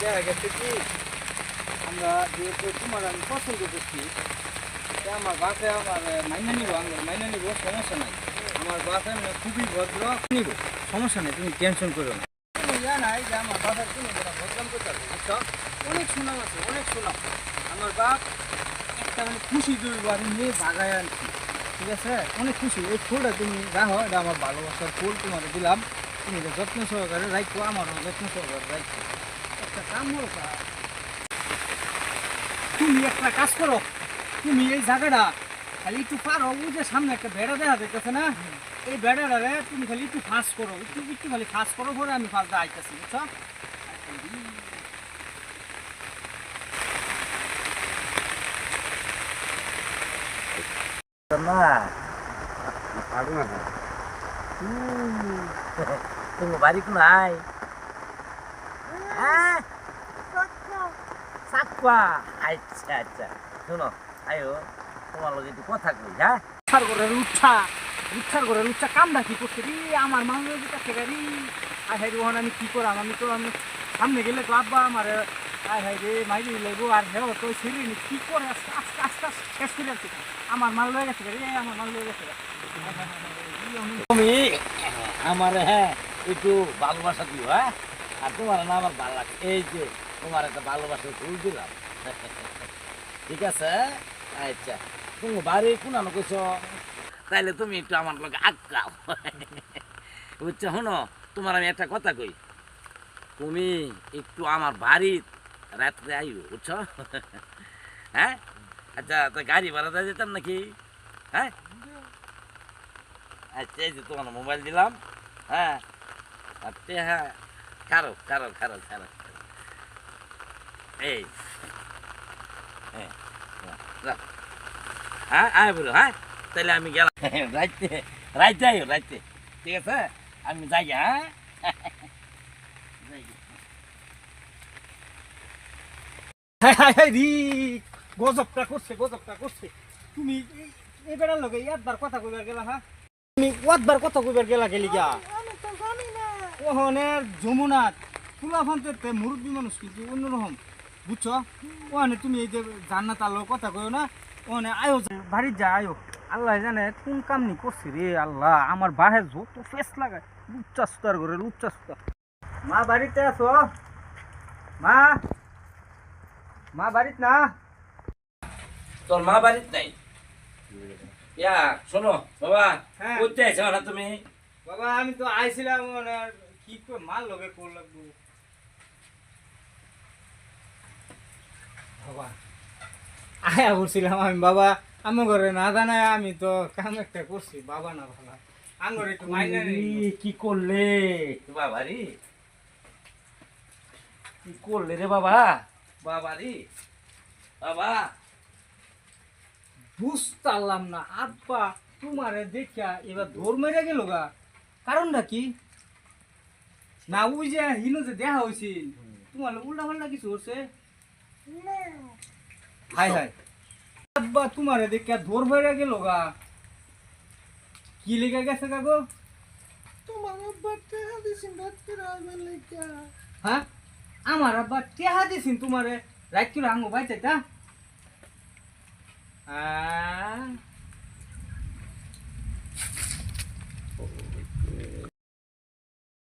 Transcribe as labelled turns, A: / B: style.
A: দেখা গেছে কি, আমরা যেহেতু তোমার আমি পছন্দ করছি আমার বাসে আমার মাইনা নিব আমার মাইনা নিব, সমস্যা নাই। আমার বাসে মানে খুবই ভদ্র, নিব, সমস্যা নেই, তুমি টেনশন করো না। তুমি জানাই যে আমার বাসার তুমি ভদ্রাম করতে পারবে বুঝছ? অনেক সুনাম আছে, অনেক সুনাম। আমার বাপ একটা মানে খুশি দুই বাড়ি নিয়ে বাগায় আনছি, ঠিক আছে? অনেক খুশি। এই ফুলটা তুমি রাখো, এটা আমার ভালোবাসার ফুল তোমার দিলাম। তুমি যত্ন সহকারে রাখো, আমারও যত্ন সহকারে রাখো। একটা কাম করো তুমি একটা কাজ করো। তুমি এই জায়গাটা খালি একটু পারো ওই যে সামনে একটা বেড়া দেখা যাইতেছে না? এই বেড়াটারে তুমি খালি একটু ফাঁস করো। একটু একটু খালি ফাঁস করো পরে আমি ফাঁসটা আইতেছি বুঝছ?
B: না। তুমি বাড়ি কোন আই হ্যাঁ আচ্ছা আচ্ছা। শোনো, আয়ো, তোমার লগে কথা কই হ্যাঁ?
A: উচ্ছার করে উচ্ছা, উচ্ছার করে উচ্ছা কামটা কি করছে রে? আমার মানুষ কাছে গাড়ি আর রে ওখানে আমি কি করাম আমি তো আমি সামনে গেলে তো আব্বা আমার, আয় হাই রে, মাইরি লাগবো আর হেও তো কি করে? আস্তে আস্তে আস্তে শেষ করে আমার মাল লয়ে গেছে রে আমার মাল লয়ে গেছে
B: তুমি আমার হ্যাঁ একটু ভালোবাসা দিও হ্যাঁ? আর তোমার না আমার ভালো লাগে। এই যে, তোমার একটা ভালোবাসা ফুল দিলাম। ঠিক আছে? আচ্ছা। তুমি বাড়ি কোনানো কইছ? তাইলে তুমি একটু আমার লোক আটকাও বুঝছ? শোনো, তোমার আমি একটা কথা কই। তুমি একটু আমার বাড়ির রাত্রে আইও, বুঝছ? হ্যাঁ? আচ্ছা তো গাড়ি ভাড়া দিয়ে যেতাম নাকি? হ্যাঁ? আচ্ছা এই যে তোমার মোবাইল দিলাম হ্যাঁ? আচ্ছা হ্যাঁ। কারও কারও কারও কারও এই। হ্যাঁ হ্যাঁ। হ্যাঁ আয় বলো হ্যাঁ? তাহলে আমি গেলাম। রাইতে রাইতে আইও রাইতে। ঠিক আছে? আমি যাই হ্যাঁ? যাই গে।
A: হাই হাই হাই রি গজবটা করছে গজবটা করছে। তুমি এই- এই লগে একবার কথা কইবার গেলা হ্যাঁ? তুমি কতবার কথা কইবার গেলা গেলি গা।
C: আমি তো জানি না।
A: ওহনের যমুনাথ ফুলাফান্তে মুরব্বী মানুষ কিন্তু অন্যরকম। বুঝছ? ওখানে তুমি এই যে জান্নাত আল্লাহর কথা কইও না ওখানে আয়ো বাড়ির যা আয়ো। আল্লাহ জানে কোন কাম নি করছি রে আল্লাহ আমার বাহে যত ফেস লাগায় লুচ্চা সুতার করে লুচ্চা সুতার মা বাড়িতে আছো? মা? মা বাড়িতে না?
B: তোর মা বাড়িতে নাই? ইয়া শোনো বাবা
A: হ্যাঁ।
B: করতে আইছো না তুমি?
A: বাবা আমি তো আইছিলাম মানে কি করে মাল লগে কোল বাবা আয়া করছিলাম আমি বাবা আমার ঘরে না জানায় আমি তো কাম একটা করছি বাবা না বাবা আঙ্গরে একটু মাইনে
B: কি করলে? বাবা রে কি করলে রে বাবা? বাবা রে বাবা।
A: বুঝতাম না আব্বা তোমারে দেখিয়া এবার ধর মেরে গেল গা। কারণটা কি? না ওই যে হিনো যে দেখা হয়েছিল তোমার উল্টা পাল্টা কিছু হচ্ছে? Hi hi. আব্বা তোমার এদিকে ধর ভরে গেল গা। কি লেগে গেছে গা গো?
C: তোমার আব্বা টাকা দিছেন রাত্রে আসবেন লেখা
A: হ্যাঁ? আমার আব্বা টেহা দিছিন তোমারে রাইট করে আঙ্গো বাইতে তা আহ